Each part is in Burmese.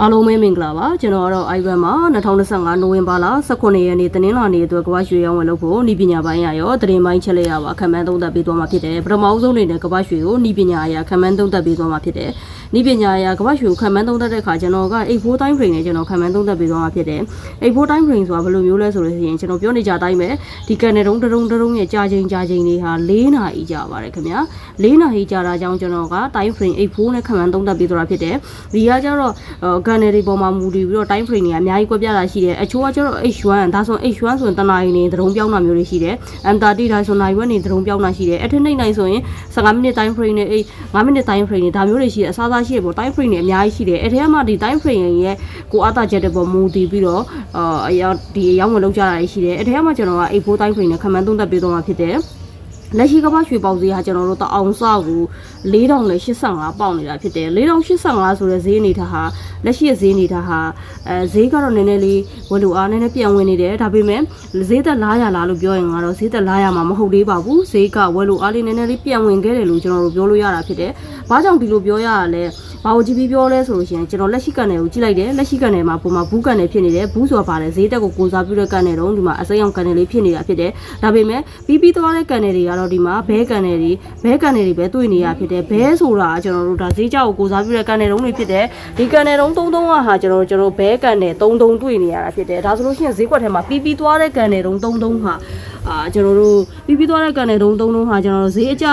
အားလုံးပဲမင်္ဂလာပါကျွန်တော်ကတော့ Ivan မှာ2025နိုဝင်ဘာလ18ရက်နေ့တနင်္လာနေ့အတွက်ကမ္ဘာရွှေရောင်းဝယ်လုပ်ဖို့ဤပညာပိုင်းရရောတရင်ပိုင်းချက်လက်ရပါခံမှန်းသုံးသပ်ပေးသွားမှာဖြစ်တယ်ပထမအဆုံးအနေနဲ့ကမ္ဘာရွှေကိုဤပညာအရာခံမှန်းသုံးသပ်ပေးသွားမှာဖြစ်တယ်ဤပညာအရာကမ္ဘာရွှေကိုခံမှန်းသုံးသပ်တဲ့အခါကျွန်တော်က84 time frame နဲ့ကျွန်တော်ခံမှန်းသုံးသပ်ပေးသွားမှာဖြစ်တယ်84 time frame ဆိုတာဘယ်လိုမျိုးလဲဆိုလို့ရှိရင်ကျွန်တော်ပြောနေကြအတိုင်းပဲဒီကန်နယ်တုံးတုံးတုံးရဲ့ကြာချိန်ကြာချိန်တွေဟာ4နာရီကြာပါတယ်ခင်ဗျာ4နာရီကြာတာကြောင့်ကျွန်တော်က time frame 84နဲ့ခံမှန်းသုံးသပ်ပေးသွားတာဖြစ်တယ်ဒီကကျတော့ကန်နယ်တွေပေါ်မှာမူတည်ပြီးတော့ time frame တွေကအများကြီးကွက်ပြတာရှိတယ်အချို့ကကျတော့ H1 ဒါဆို H1 ဆိုရင်တနာရီနေသတုံးပြောင်းတာမျိုးတွေရှိတယ် M30 ဒါဆိုနိုင်ဝက်နေသတုံးပြောင်းတာရှိတယ်အထက်နှိမ့်နိုင်ဆိုရင်15မိနစ် time frame နဲ့8 5မိနစ် time frame တွေဒါမျိုးတွေရှိတယ်အစားအစားရှိတယ်ပေါ့ time frame တွေအများကြီးရှိတယ်အဲ့ထဲမှာဒီ time frame ရဲ့ကိုအားတာချက်တဲ့ပေါ်မူတည်ပြီးတော့အာအရောက်ဒီအရောက်ဝင်လောက်ကြတာရှိတယ်အဲ့ထဲမှာကျွန်တော်က84 time frame နဲ့ခံမှန်းသုံးသပ်ပေးတော့မှာဖြစ်တယ် လက်ရှိကမ္ဘာရွှေပေါက်ဈေးဟာကျွန်တော်တို့တအောင်စကို4085ပေါက်နေတာဖြစ်တယ်4085ဆိုတဲ့ဈေးအနေထားဟာလက်ရှိရဲ့ဈေးအနေထားဟာအဲဈေးကတော့နည်းနည်းလေးဝယ်လိုအားနည်းနည်းပြန်ဝင်နေတယ်ဒါပေမဲ့ဈေးသက်လားရလားလို့ပြောရင်ကတော့ဈေးသက်လားရမှာမဟုတ်သေးပါဘူးဈေးကဝယ်လိုအားလေးနည်းနည်းလေးပြန်ဝင်ခဲ့တယ်လို့ကျွန်တော်တို့ပြောလို့ရတာဖြစ်တယ်ဘာကြောင့်ဒီလိုပြောရရလဲဘာကိုကြည့်ပြီးပြောလဲဆိုလို့ရှိရင်ကျွန်တော်လက်ရှိကန်နယ်ကိုကြည့်လိုက်တယ်လက်ရှိကန်နယ်မှာပုံမှာဘူးကန်နယ်ဖြစ်နေတယ်ဘူးဆိုတာပါတယ်ဈေးတက်ကိုကိုစားပြုတဲ့ကန်နယ်တော့ဒီမှာအစိမ်းအောင်ကန်နယ်လေးဖြစ်နေတာဖြစ်တယ်ဒါပေမဲ့ပြီးပြီးသွားတဲ့ကန်နယ်တွေကတော့ဒီမှာဘဲကန်နယ်တွေဘဲကန်နယ်တွေပဲတွေ့နေရဖြစ်တယ်ဘဲဆိုတာကျွန်တော်တို့ဒါဈေးကြောက်ကိုကိုစားပြုတဲ့ကန်နယ်တုံးတွေဖြစ်တယ်ဒီကန်နယ်တုံး33ကဟာကျွန်တော်တို့ကျွန်တော်ဘဲကန်နယ်33တွေ့နေရတာဖြစ်တယ်ဒါဆိုလို့ရှိရင်ဈေးကွက်ထဲမှာပြီးပြီးသွားတဲ့ကန်နယ်တုံး33ဟာအာကျွန်တော်တို့ပြီးပြီးသွားတဲ့ကန်နယ်တုံး33ဟာကျွန်တော်တို့ဈေးအကျ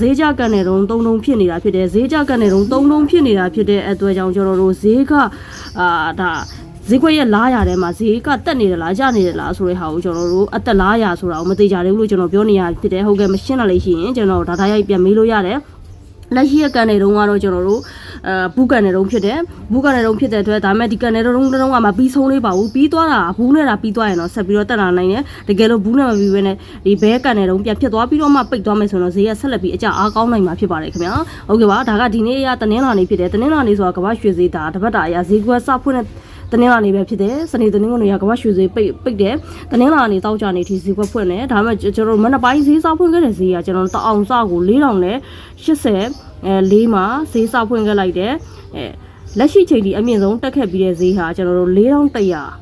ဈေးကြကန်နယ်တုံး33ဖြစ်နေတာဖြစ်တယ်ဈေးကြကန်နယ်တုံး33ဖြစ်နေတာဖြစ်တဲ့အတွက်ကြောင့်ကျွန်တော်တို့ဈေးကအာဒါ ဈေးကွက်ရဲ့လားရထဲမှာဈေးကတက်နေတယ်လားကျနေတယ်လားဆိုတဲ့ဟာကိုကျွန်တော်တို့အသက်လားရဆိုတာကိုမသိကြသေးဘူးလို့ကျွန်တော်ပြောနေရဖြစ်တယ်ဟုတ်ကဲ့မရှင်းတော့လို့ရှိရင်ကျွန်တော်ဒါသားရိုက်ပြန်မေးလို့ရတယ်လက်ရှိရဲ့ကန်တွေတုန်းကတော့ကျွန်တော်တို့အဲဘူးကန်တွေတုန်းဖြစ်တယ်ဘူးကန်တွေတုန်းဖြစ်တဲ့အတွက်ဒါမဲ့ဒီကန်တွေတုန်းတုန်းကမှပြီးဆုံးလေးပါဘူးပြီးသွားတာဘူးနဲ့တာပြီးသွားရင်တော့ဆက်ပြီးတော့တက်လာနိုင်တယ်တကယ်လို့ဘူးနဲ့မပြီးဘဲနဲ့ဒီဘဲကန်တွေတုန်းပြန်ဖြစ်သွားပြီးတော့မှပိတ်သွားမယ်ဆိုတော့ဈေးကဆက်လက်ပြီးအကျအားကောင်းနိုင်မှာဖြစ်ပါတယ်ခင်ဗျာဟုတ်ကဲ့ပါဒါကဒီနေ့ရတနင်္လာနေ့ဖြစ်တယ်တနင်္လာနေ့ဆိုတာကမ္ဘာရွှေဈေးတာတပတ်တာအရာဈေးကွက်စဖွင့်တဲ့ တနင်္လာနေ့ပဲဖြစ်တယ်စနေတနင်္ဂနွေရကမ္ဘာရွှေဈေးပိတ်ပိတ်တယ်တနင်္လာနေ့တောက်ကြနေထိဈေးကွက်ဖွင့်တယ်ဒါပေမဲ့ကျွန်တော်တို့မနက်ပိုင်းဈေးစားဖွင့်ခဲ့တဲ့ဈေးကကျွန်တော်တို့တအောင်စကို4000နဲ့80အဲ၄မှာဈေးစားဖွင့်ခဲ့လိုက်တယ်အဲလက်ရှိချိန်ဒီအမြင့်ဆုံးတက်ခဲ့ပြီးတဲ့ဈေးဟာကျွန်တော်တို့4100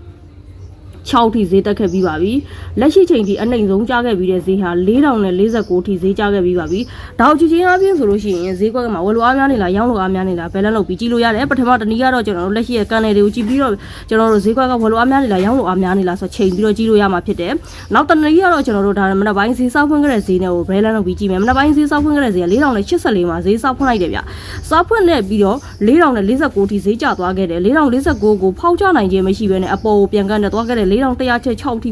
6ထိဈေးတက်ခဲ့ပြီးပါပြီလက်ရှိချိန်ထိအနှိမ်ဆုံးကြားခဲ့ပြီးတဲ့ဈေးဟာ4049ထိဈေးကြားခဲ့ပြီးပါပြီဒါအချင်းချင်းအပြင်ဆိုလို့ရှိရင်ဈေးကွက်ကမှာဝယ်လိုအားများနေလားရောင်းလိုအားများနေလားဘယ်လန်းလုပ်ပြီးကြည့်လို့ရတယ်ပထမတနည်းကတော့ကျွန်တော်တို့လက်ရှိရဲ့ကန်နယ်တွေကိုကြည့်ပြီးတော့ကျွန်တော်တို့ဈေးကွက်ကဝယ်လိုအားများနေလားရောင်းလိုအားများနေလားဆိုချိန်ပြီးတော့ကြည့်လို့ရမှာဖြစ်တယ်နောက်တနည်းကတော့ကျွန်တော်တို့ဒါမနက်ပိုင်းဈေးစောက်ဖွင့်ခဲ့တဲ့ဈေးနဲ့ကိုဘယ်လန်းလုပ်ပြီးကြည့်မယ်မနက်ပိုင်းဈေးစောက်ဖွင့်ခဲ့တဲ့ဈေးက4084မှာဈေးစောက်ဖွင့်လိုက်တယ်ဗျစောက်ဖွင့်နဲ့ပြီးတော့4049ထိဈေးကျသွားခဲ့တယ်4049ကိုဖောက်ချနိုင်ခြင်းမရှိဘဲနဲ့အပေါ်ကိုပြန်ကန်တက်သွားခဲ့တယ်4100ချက်6ထိ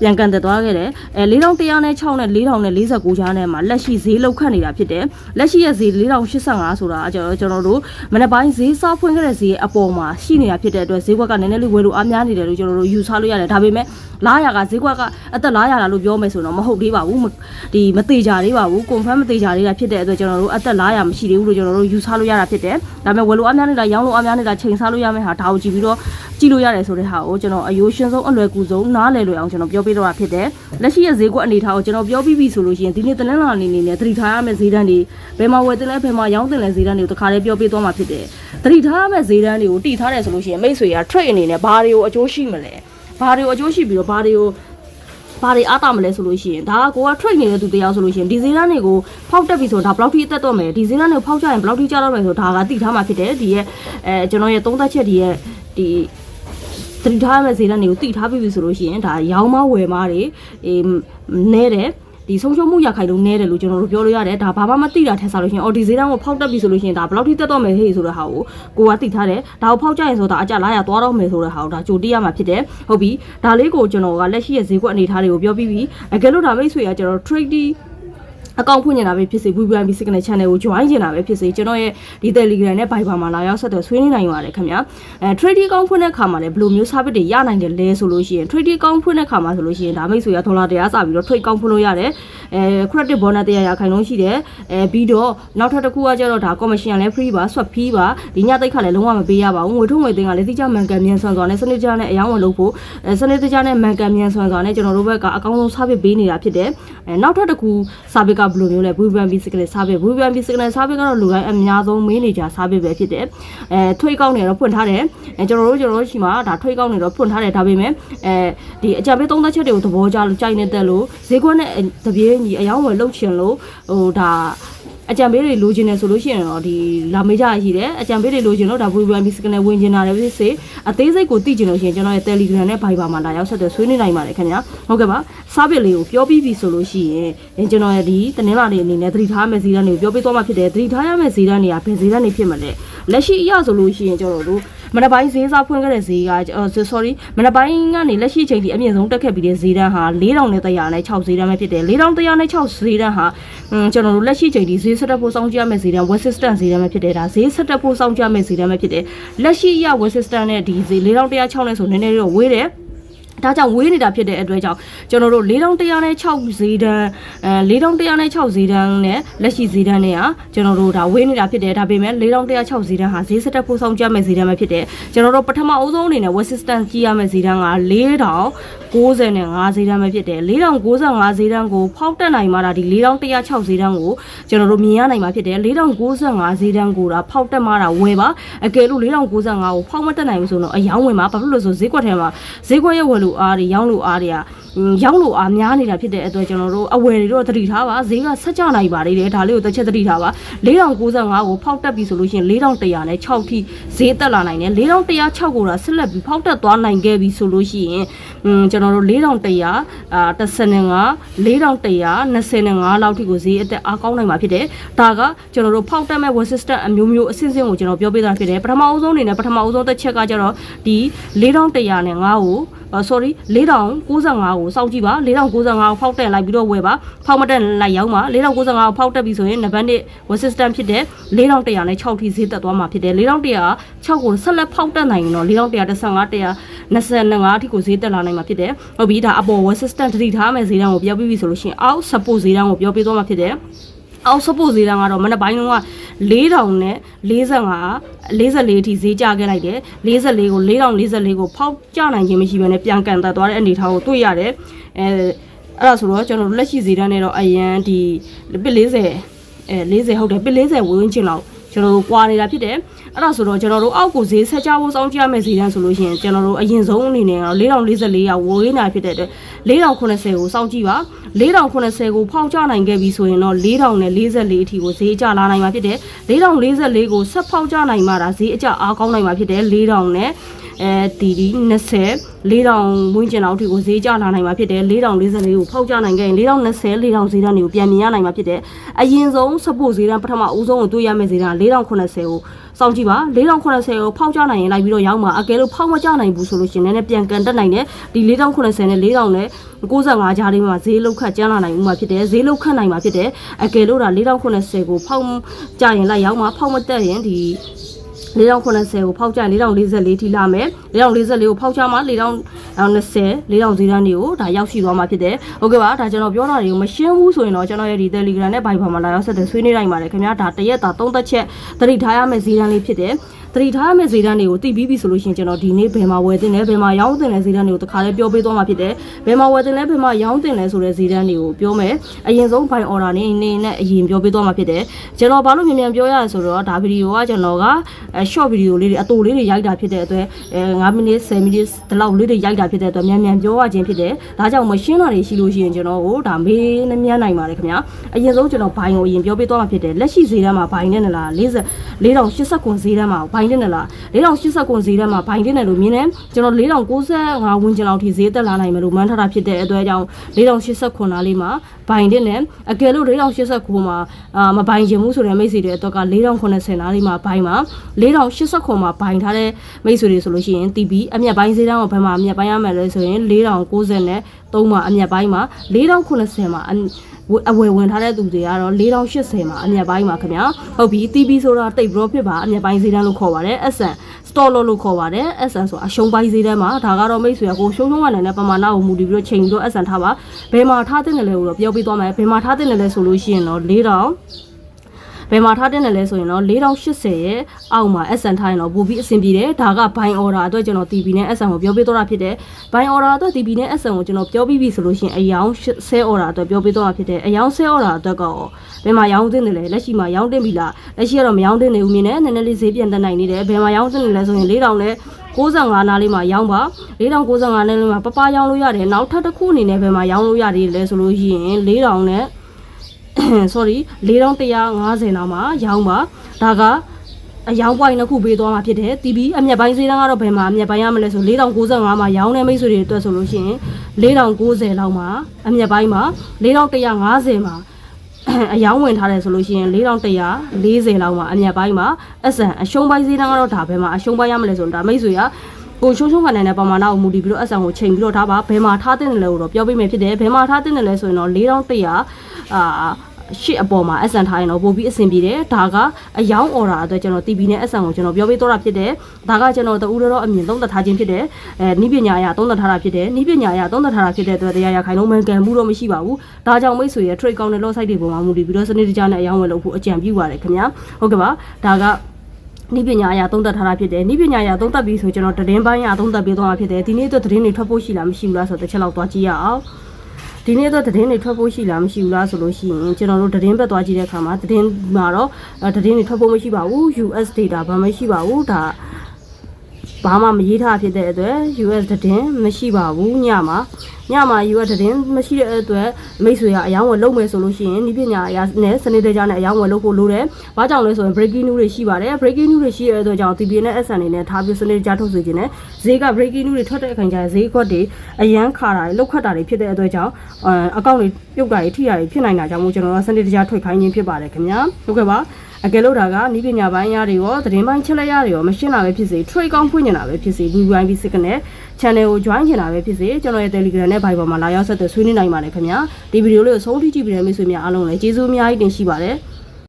ပြန်ကန်တက်သွားခဲ့တယ်အဲ4100နဲ့6နဲ့4000နဲ့49ချားနဲ့မှာလက်ရှိဈေးလောက်ခတ်နေတာဖြစ်တယ်လက်ရှိရဲ့ဈေး4085ဆိုတာကျွန်တော်ကျွန်တော်တို့မနေ့ပိုင်းဈေးစားဖွင့်ခဲ့တဲ့ဈေးအပေါ်မှာရှိနေတာဖြစ်တဲ့အတွက်ဈေးကွက်ကနည်းနည်းလေးဝယ်လို့အားများနေတယ်လို့ကျွန်တော်တို့ယူဆလို့ရတယ်ဒါပေမဲ့လာရကဈေးကွက်ကအသက်လာရတာလို့ပြောမယ်ဆိုတော့မဟုတ်သေးပါဘူးဒီမသေးကြသေးပါဘူး confirm မသေးကြသေးတာဖြစ်တဲ့အတွက်ကျွန်တော်တို့အသက်လာရမရှိသေးဘူးလို့ကျွန်တော်တို့ယူဆလို့ရတာဖြစ်တယ်ဒါပေမဲ့ဝယ်လို့အားများနေတာရောင်းလို့အားများနေတာချိန်ဆလို့ရမယ့်ဟာဒါကိုကြည့်ပြီးတော့ကြည့်လို့ရတယ်ဆိုတဲ့ဟာကိုကျွန်တော်အယိုးရှင်းဆုံးအလွယ်ကူဆုံးနားလည်လွယ်အောင်ကျွန်တော်ပြောပြတော့တာဖြစ်တယ်လက်ရှိရဲ့ဈေးကွက်အနေထားကိုကျွန်တော်ပြောပြီးပြီဆိုလို့ရှိရင်ဒီနေ့တနင်္လာနေ့နေနဲ့သတိထားရမယ့်ဈေးတန်းတွေဘယ်မှာဝယ်တင်လဲဘယ်မှာရောင်းတင်လဲဈေးတန်းတွေကိုတခါလေးပြောပြသွားမှာဖြစ်တယ်သတိထားရမယ့်ဈေးတန်းတွေကိုတိထားတယ်ဆိုလို့ရှိရင်မိတ်ဆွေက trade အနေနဲ့ဘာတွေကိုအကျိုးရှိမလဲဘာတွေကိုအကျိုးရှိပြီးတော့ဘာတွေကိုဘာတွေအားတာမလဲဆိုလို့ရှိရင်ဒါကကိုက trade နေတဲ့သူတရားဆိုလို့ရှိရင်ဒီဈေးတန်းတွေကိုဖောက်တက်ပြီဆိုတော့ဒါဘယ်လောက်ထိအသက်တော့မယ်ဒီဈေးတန်းတွေကိုဖောက်ချရင်ဘယ်လောက်ထိကျတော့မယ်ဆိုတော့ဒါကတိထားမှာဖြစ်တယ်ဒီရဲ့အဲကျွန်တော်ရဲ့သုံးသက်ချက်ဒီရဲ့ဒီ သတိထားရမယ့်ဈေးတန်းတွေကိုတိထားပြီးပြီဆိုလို့ရှိရင်ဒါရောင်းမဝယ်မတွေအေးနဲတယ်ဒီဆုံးရှုံးမှုရခိုင်လုံးနဲတယ်လို့ကျွန်တော်တို့ပြောလို့ရတယ်ဒါဘာမှမသိတာထက်စားလို့ရှိရင်အော်ဒီဈေးတန်းကိုဖောက်တက်ပြီဆိုလို့ရှိရင်ဒါဘယ်လောက်ထိတက်တော့မယ်ဟေ့ဆိုတဲ့ဟာကိုကိုကသိထားတယ်ဒါကိုဖောက်ကြရင်ဆိုတာအကြလာရသွားတော့မယ်ဆိုတဲ့ဟာကိုဒါကြိုတိရမှာဖြစ်တယ်ဟုတ်ပြီဒါလေးကိုကျွန်တော်ကလက်ရှိရဲ့ဈေးကွက်အနေအထားတွေကိုပြောပြီးပြီအကယ်လို့ဒါမိတ်ဆွေကကျွန်တော် trading အကောင့်ဖွင့်နေတာပဲဖြစ်စေ VVIP Signal Channel ကို join ချင်တာပဲဖြစ်စေကျွန်တော်ရဲ့ဒီ Telegram နဲ့ Viber မှာလာရောက်ဆက်သွယ်ဆွေးနွေးနိုင်ပါတယ်ခင်ဗျာအဲ trading အကောင့်ဖွင့်တဲ့အခါမှာလည်းဘယ်လိုမျိုး service တွေရနိုင်တယ်လဲဆိုလို့ရှိရင် trading အကောင့်ဖွင့်တဲ့အခါမှာဆိုလို့ရှိရင်ဒါမိတ်ဆွေကဒေါ်လာတရားစပြီးတော့ trade အကောင့်ဖွင့်လို့ရတယ်အဲ credit bonus တရားရခိုင်လုံးရှိတယ်အဲပြီးတော့နောက်ထပ်တစ်ခုကကျတော့ဒါ commission လည်း free ပါ swap fee ပါဒီညသိက်ခါလည်းလုံးဝမပေးရပါဘူးငွေထုတ်ငွေသိမ်းကလည်းတိကျမှန်ကန်မြန်ဆန်စွာနဲ့စနစ်တကျနဲ့အယောင်းဝင်လုပ်ဖို့အဲစနစ်တကျနဲ့မှန်ကန်မြန်ဆန်စွာနဲ့ကျွန်တော်တို့ဘက်ကအကောင်းဆုံး service ပေးနေတာဖြစ်တယ်အဲနောက်ထပ်တစ်ခု service ကဘယ်လိုမျိုးလဲ VVB signal service VVB signal service ကတော့လူတိုင်းအများဆုံးမေးနေကြ service ပဲဖြစ်တယ်အဲထွေးကောင်းနေတော့ဖွင့်ထားတယ်အဲကျွန်တော်တို့ကျွန်တော်တို့ရှိမှာဒါထွေးကောင်းနေတော့ဖွင့်ထားတယ်ဒါပေမဲ့အဲဒီအကြံပေးသုံးသက်ချက်တွေကိုသဘောကျလို့ကြိုက်နေတဲ့လို့ဈေးကွက်နဲ့တပြေးညီအယောင်းဝယ်လုပ်ချင်လို့ဟိုဒါ အကြံပေးတွေလိုချင်တယ်ဆိုလို့ရှိရင်တော့ဒီလာမေးကြရရှိတယ်အကြံပေးတွေလိုချင်လို့ဒါ VVB signal ဝင်ချင်တာလည်းဖြစ်စေအသေးစိတ်ကိုသိချင်လို့ရှိရင်ကျွန်တော်ရဲ့ Telegram နဲ့ Viber မှာလာရောက်ဆက်သွယ်ဆွေးနွေးနိုင်ပါတယ်ခင်ဗျာဟုတ်ကဲ့ပါ service လေးကိုပြောပြီးပြီဆိုလို့ရှိရင်ကျွန်တော်ရဲ့ဒီတနင်္လာနေ့အနေနဲ့သတိထားမယ့်ဇီးတန်းတွေကိုပြောပြသွားမှာဖြစ်တယ်သတိထားရမယ့်ဇီးတန်းတွေကဘယ်ဇီးတန်းတွေဖြစ်မလဲလက်ရှိအရဆိုလို့ရှိရင်ကျွန်တော်တို့ မနက်ပိုင်းဈေးစားဖွင့်ခဲ့တဲ့ဈေးကအော် sorry မနက်ပိုင်းကနေလက်ရှိချိန်ထိအမြင့်ဆုံးတက်ခဲ့ပြီးတဲ့ဈေးတန်းဟာ4000နဲ့100နဲ့6ဈေးတန်းပဲဖြစ်တယ်4100နဲ့6ဈေးတန်းဟာကျွန်တော်တို့လက်ရှိချိန်ထိဈေးဆက်တက်ဖို့စောင့်ကြည့်ရမယ့်ဈေးတန်း west system ဈေးတန်းပဲဖြစ်တယ်ဒါဈေးဆက်တက်ဖို့စောင့်ကြည့်ရမယ့်ဈေးတန်းပဲဖြစ်တယ်လက်ရှိအရ west system နဲ့ဒီဈေး4106နဲ့ဆိုနည်းနည်းတော့ဝေးတယ် ဒါကြောင့်ဝေးနေတာဖြစ်တဲ့အတွက်ကြောင့်ကျွန်တော်တို့4106ဈေးတန်းအဲ4106ဈေးတန်းနဲ့လက်ရှိဈေးတန်းနဲ့ကကျွန်တော်တို့ဒါဝေးနေတာဖြစ်တယ်ဒါပေမဲ့4106ဈေးတန်းဟာဈေးဆက်တက်ဖို့ဆောင်ကြမဲ့ဈေးတန်းပဲဖြစ်တယ်ကျွန်တော်တို့ပထမအဦးဆုံးအနေနဲ့ West System ကြီးရမဲ့ဈေးတန်းက4095ဈေးတန်းပဲဖြစ်တယ်4095ဈေးတန်းကိုဖောက်တက်နိုင်မှဒါဒီ4106ဈေးတန်းကိုကျွန်တော်တို့မြင်ရနိုင်မှာဖြစ်တယ်4095ဈေးတန်းကိုဒါဖောက်တက်မှဒါဝယ်ပါအကယ်လို့4095ကိုဖောက်မတက်နိုင်ဘူးဆိုတော့အယောင်းဝင်မှာဘာဖြစ်လို့လဲဆိုဈေးကွက်ထဲမှာဈေးကွက်ရဲ့ဝယ်လို့အားတွေရောင်းလို့အားတွေကရောင်းလို့အားများနေတာဖြစ်တဲ့အတွက်ကျွန်တော်တို့အဝယ်တွေတော့သတိထားပါဈေးကဆက်ကြနိုင်ပါသေးတယ်ဒါလေးကိုတစ်ချက်သတိထားပါ4095ကိုဖောက်တက်ပြီဆိုလို့ရှိရင်4100နဲ့6ထိဈေးတက်လာနိုင်တယ်4106ကိုတော့ဆက်လက်ပြီးဖောက်တက်သွားနိုင်ခဲ့ပြီဆိုလို့ရှိရင်อืมကျွန်တော်တို့4100အာ15 4125လောက်ထိကိုဈေးအတက်အားကောင်းနိုင်မှာဖြစ်တယ်ဒါကကျွန်တော်တို့ဖောက်တက်မဲ့ web system အမျိုးမျိုးအဆင့်ဆင့်ကိုကျွန်တော်ပြောပြတာဖြစ်တယ်ပထမအဦးဆုံးအနေနဲ့ပထမအဦးဆုံးတစ်ချက်ကကျတော့ဒီ4100နဲ့5ကို sorry 4095ကိုစောင့်ကြည့်ပါ4095ကိုဖောက်တက်လိုက်ပြီးတော့ဝယ်ပါဖောက်မတက်လိုက်ရောက်ပါ4095ကိုဖောက်တက်ပြီဆိုရင်နံပါတ်1 web system ဖြစ်တဲ့4100နဲ့6ထိဈေးတက်သွားမှာဖြစ်တယ်4100 6ကိုဆက်လက်ဖောက်တက်နိုင်ရင်တော့4115 125အထိကိုဈေးတက်လာနိုင်မှာဖြစ်တယ်ဟုတ်ပြီဒါအပေါ် web system တတိထားမယ်ဈေးတန်းကိုပြောပြပြီဆိုလို့ရှိရင်အောက် support ဈေးတန်းကိုပြောပြသွားမှာဖြစ်တယ် အောက် support ဈေးတန်းကတော့မနေ့ပိုင်းတုန်းက4000နဲ့45 44အထိဈေးကျခဲ့လိုက်တယ်44ကို4044ကိုဖောက်ကျနိုင်ခြင်းမရှိဘဲနဲ့ပြန်ကန်တက်သွားတဲ့အနေအထားကိုတွေ့ရတယ်အဲအဲ့ဒါဆိုတော့ကျွန်တော်တို့လက်ရှိဈေးတန်းနဲ့တော့အရန်ဒီပစ်40အဲ40ဟုတ်တယ်ပစ်40ဝင်းချင်လောက် ကျွန်တော်တို့ကွာနေတာဖြစ်တယ်အဲ့ဒါဆိုတော့ကျွန်တော်တို့အောက်ကိုဈေးဆက်ကြဖို့စောင့်ကြည့်ရမယ့်ဈေးတန်းဆိုလို့ရှိရင်ကျွန်တော်တို့အရင်ဆုံးအနေနဲ့ကတော့4044ရောက်ဝေးနေတာဖြစ်တဲ့အတွက်4080ကိုစောင့်ကြည့်ပါ4080ကိုဖောက်ချနိုင်ခဲ့ပြီဆိုရင်တော့4044အထိကိုဈေးကျလာနိုင်မှာဖြစ်တယ်4044ကိုဆက်ဖောက်ချနိုင်မှဒါဈေးအကျအားကောင်းနိုင်မှာဖြစ်တယ်4000နဲ့ အဲဒီဒီ20 4000ဝန်းကျင်လောက်ထိကိုဈေးကျလာနိုင်မှာဖြစ်တယ်4044ကိုဖောက်ကျနိုင်ခဲ့ရင်4020 4000ဈေးတန်းတွေကိုပြန်မြင်ရနိုင်မှာဖြစ်တယ်အရင်ဆုံး support ဈေးတန်းပထမအဦးဆုံးကိုတွေ့ရမယ့်ဈေးတန်း4080ကိုစောင့်ကြည့်ပါ4080ကိုဖောက်ကျနိုင်ရင်လိုက်ပြီးတော့ရောက်မှာအကယ်လို့ဖောက်မကျနိုင်ဘူးဆိုလို့ရှိရင်လည်းပြန်ကန်တက်နိုင်တယ်ဒီ4080နဲ့4000နဲ့95ကြားလေးမှာဈေးလောက်ခတ်ကျန်းလာနိုင်မှုမှာဖြစ်တယ်ဈေးလောက်ခတ်နိုင်မှာဖြစ်တယ်အကယ်လို့ဒါ4080ကိုဖောက်ကျရင်လိုက်ရောက်မှာဖောက်မတက်ရင်ဒီ 4080ကိုဖောက်ကြ4044ထိလာမယ်4044ကိုဖောက်ချမှာ4020 4000ဈေးတန်းတွေကိုဒါရောက်ရှိသွားမှာဖြစ်တယ်ဟုတ်ကဲ့ပါဒါကျွန်တော်ပြောတာတွေကိုမရှင်းဘူးဆိုရင်တော့ကျွန်တော်ရဲ့ဒီ Telegram နဲ့ Viber မှာလာရောက်ဆက်သွယ်ဆွေးနွေးနိုင်ပါတယ်ခင်ဗျာဒါတရက်တာသုံးသက်ချက်သတိထားရမယ့်ဈေးတန်းလေးဖြစ်တယ် သတိထားရမယ့်ဈေးတန်းတွေကိုသိပြီးပြီဆိုလို့ရှိရင်ကျွန်တော်ဒီနေ့ဘယ်မှာဝယ်တင်လဲဘယ်မှာရောင်းတင်လဲဈေးတန်းတွေကိုတခါလေးပြောပေးသွားမှာဖြစ်တယ်ဘယ်မှာဝယ်တင်လဲဘယ်မှာရောင်းတင်လဲဆိုတဲ့ဈေးတန်းတွေကိုပြောမယ်အရင်ဆုံး buy order နဲ့နေနဲ့အရင်ပြောပေးသွားမှာဖြစ်တယ်ကျွန်တော်ဘာလို့မြန်မြန်ပြောရလဲဆိုတော့ဒါဗီဒီယိုကကျွန်တော်က short ဗီဒီယိုလေးတွေအတူလေးတွေရိုက်တာဖြစ်တဲ့အတွက်အဲ9မိနစ်10မိနစ်ဒီလောက်လေးတွေရိုက်တာဖြစ်တဲ့အတွက်မြန်မြန်ပြောရခြင်းဖြစ်တယ်ဒါကြောင့်မရှင်းတာတွေရှိလို့ရှိရင်ကျွန်တော်ကိုဒါမေးနှမြန်းနိုင်ပါတယ်ခင်ဗျာအရင်ဆုံးကျွန်တော်ဘိုင်ကိုအရင်ပြောပေးသွားမှာဖြစ်တယ်လက်ရှိဈေးတန်းမှာဘိုင်နဲ့နလား40 4080ခွန်ဈေးတန်းမှာဘိုင်နဲ့နလား4080ခွန်ဈေးတန်းမှာဘိုင်နဲ့လို့မြင်တယ်ကျွန်တော်4095ဝန်းကျင်လောက်ထိဈေးတက်လာနိုင်မယ်လို့မှန်းထားတာဖြစ်တဲ့အတွက်ကြောင့်4080ခွန်သားလေးမှာဘိုင်နဲ့အကယ်လို့4080ခွန်မှာအာမဘိုင်ချင်ဘူးဆိုတဲ့မိတ်ဆွေတွေအတွက်က4080သားလေးမှာဘိုင်မှာ4080ခွန်မှာဘိုင်ထားတဲ့မိတ်ဆွေတွေဆိုလို့ရှိရင် TB အမြတ်ပိုင်းဈေးတန်းကိုဘယ်မှာအမြတ်ပိုင်းရမယ်လဲဆိုရင်4090နဲ့3မှာအမြတ်ပိုင်းမှာ4090မှာအဝယ်ဝင်ထားတဲ့သူတွေကတော့4080မှာအမြတ်ပိုင်းပါခင်ဗျာဟုတ်ပြီ TB ဆိုတာတိတ် profit ပါအမြတ်ပိုင်းဈေးတန်းလို့ခေါ်ပါတယ် SN store လို့လို့ခေါ်ပါတယ် SN ဆိုတာအရှုံးပိုင်းဈေးတန်းမှာဒါကတော့မိတ်ဆွေကကိုရှုံးရှုံးကနေနဲ့ပမာဏကိုမူတည်ပြီးတော့ချိန်ပြီးတော့ SN ထားပါဘယ်မှာထားတဲ့လဲလို့တော့ပြောပြသွားမယ်ဘယ်မှာထားတဲ့လဲဆိုလို့ရှိရင်တော့4000 ဘယ်မှာထားတင်တယ်လဲဆိုရင်တော့4080ရဲ့အောက်မှာ SN ထားရင်တော့ပိုပြီးအဆင်ပြေတယ်ဒါက buy order အတွက်ကျွန်တော် TB နဲ့ SN ကိုပြောပေးတော့တာဖြစ်တယ် buy order အတွက် TB နဲ့ SN ကိုကျွန်တော်ပြောပြီးပြီဆိုလို့ရှိရင်အယောင်10 order အတွက်ပြောပေးတော့တာဖြစ်တယ်အယောင်10 order အတွက်ကောဘယ်မှာရောင်းတင်တယ်လဲလက်ရှိမှာရောင်းတင်ပြီလားလက်ရှိကတော့မရောင်းတင်နေဘူးမြင်တယ်နည်းနည်းလေးဈေးပြန်တက်နိုင်နေတယ်ဘယ်မှာရောင်းတင်တယ်လဲဆိုရင်4000နဲ့65နားလေးမှာရောင်းပါ4095နားလေးမှာပပရောင်းလို့ရတယ်နောက်ထပ်တစ်ခုအနေနဲ့ဘယ်မှာရောင်းလို့ရတယ်လဲဆိုလို့ရှိရင်4000နဲ့ sorry 4150နောက်မှာရောင်းပါဒါကအယောင်ပွိုင်းတစ်ခုပေးသွားမှာဖြစ်တယ် TV အမျက်ပိုင်းဈေးတန်းကတော့ဘယ်မှာအမျက်ပိုင်းရမလဲဆို4095မှာရောင်းနေမိတ်ဆွေတွေအတွက်ဆိုလို့ရှိရင်4090လောက်မှာအမျက်ပိုင်းမှာ4150မှာအယောင်ဝင်ထားတယ်ဆိုလို့ရှိရင်4140လောက်မှာအမျက်ပိုင်းမှာအဆန်အရှုံးပိုင်းဈေးတန်းကတော့ဒါဘယ်မှာအရှုံးပိုင်းရမလဲဆိုတော့ဒါမိတ်ဆွေကကိုရှုံးရှုံးခံနိုင်တဲ့ပမာဏကိုမူတည်ပြီးတော့အဆန်ကိုချိန်ပြီးတော့ထားပါဘယ်မှာထားတဲ့လဲလို့တော့ပြောပြမယ်ဖြစ်တယ်ဘယ်မှာထားတဲ့လဲဆိုရင်တော့4100 အာရှစ်အပေါ်မှာအဆန်ထားရင်တော့ပို့ပြီးအဆင်ပြေတယ်ဒါကအယောင် order အတွက်ကျွန်တော် TB နဲ့အဆန်ကိုကျွန်တော်ပြောပေးတော့တာဖြစ်တယ်ဒါကကျွန်တော်တူတော့အမြင်သုံးသက်ထားခြင်းဖြစ်တယ်အဲနိပညာအရသုံးသက်ထားတာဖြစ်တယ်နိပညာအရသုံးသက်ထားတာဖြစ်တဲ့အတွက်တရားရခိုင်လုံးမှန်ကန်မှုတော့မရှိပါဘူးဒါကြောင့်မိတ်ဆွေရဲ့ trade ကောင်းတဲ့ lot site တွေပေါ်မှာမူတည်ပြီးတော့စနစ်တကျနဲ့အယောင်ဝယ်လုပ်ဖို့အကြံပြုပါတယ်ခင်ဗျာဟုတ်ကဲ့ပါဒါကနိပညာအရာသုံးသပ်ထားတာဖြစ်တယ်နိပညာအရာသုံးသပ်ပြီးဆိုကျွန်တော်သတင်းပိုင်းအရာသုံးသပ်ပေးသွားမှာဖြစ်တယ်ဒီနေ့အတွက်သတင်းတွေထွက်ဖို့ရှိလားမရှိဘူးလားဆိုတော့တစ်ချက်လောက်သွားကြည့်ရအောင် ဒီနေ့အတွက်သတင်းတွေထွက်ဖို့ရှိလားမရှိဘူးလားဆိုလို့ရှိရင်ကျွန်တော်တို့သတင်းဘက်သွားကြည့်တဲ့အခါမှာသတင်းမှာတော့အဲသတင်းတွေထွက်ဖို့မရှိပါဘူး US data ဘာမှမရှိပါဘူးဒါ ဘာမှမရေးထားဖြစ်တဲ့အတွက် US သတင်းမရှိပါဘူးညမှာညမှာ US သတင်းမရှိတဲ့အတွက်မိတ်ဆွေကအယောင်းဝယ်လုပ်မယ်ဆိုလို့ရှိရင်ဒီပညာအရာနဲ့စနစ်တကျနဲ့အယောင်းဝယ်လုပ်ဖို့လိုတယ်။ဘာကြောင့်လဲဆိုရင် breaking news တွေရှိပါတယ်။ breaking news တွေရှိတဲ့အတွက်ကြောင့် TP နဲ့ SN တွေနဲ့ထားပြီးစနစ်တကျထုတ်စေခြင်းနဲ့ဈေးက breaking news တွေထွက်တဲ့အခါကျရင်ဈေးကွက်တွေအရန်ခါတာတွေလောက်ခတ်တာတွေဖြစ်တဲ့အတွက်ကြောင့်အကောင့်တွေပြုတ်တာတွေထိတာတွေဖြစ်နိုင်တာကြောင့်မို့ကျွန်တော်ကစနစ်တကျထွက်ခိုင်းခြင်းဖြစ်ပါတယ်ခင်ဗျာ။ဟုတ်ကဲ့ပါ။ အကယ်လို့ဒါကနီးပညာပိုင်းရတွေရောသတင်းပိုင်းချက်လက်ရတွေရောမရှင်းတာပဲဖြစ်စေ trade ကောင်းဖွင့်နေတာပဲဖြစ်စေ VVIP စကနဲ့ channel ကို join ချင်တာပဲဖြစ်စေကျွန်တော်ရဲ့ Telegram နဲ့ Viber မှာလာရောက်ဆက်သွယ်ဆွေးနွေးနိုင်ပါတယ်ခင်ဗျာဒီဗီဒီယိုလေးကိုဆုံးထိကြည့်ပြီးတဲ့မိတ်ဆွေများအားလုံးလည်းကျေးဇူးအများကြီးတင်ရှိပါတယ်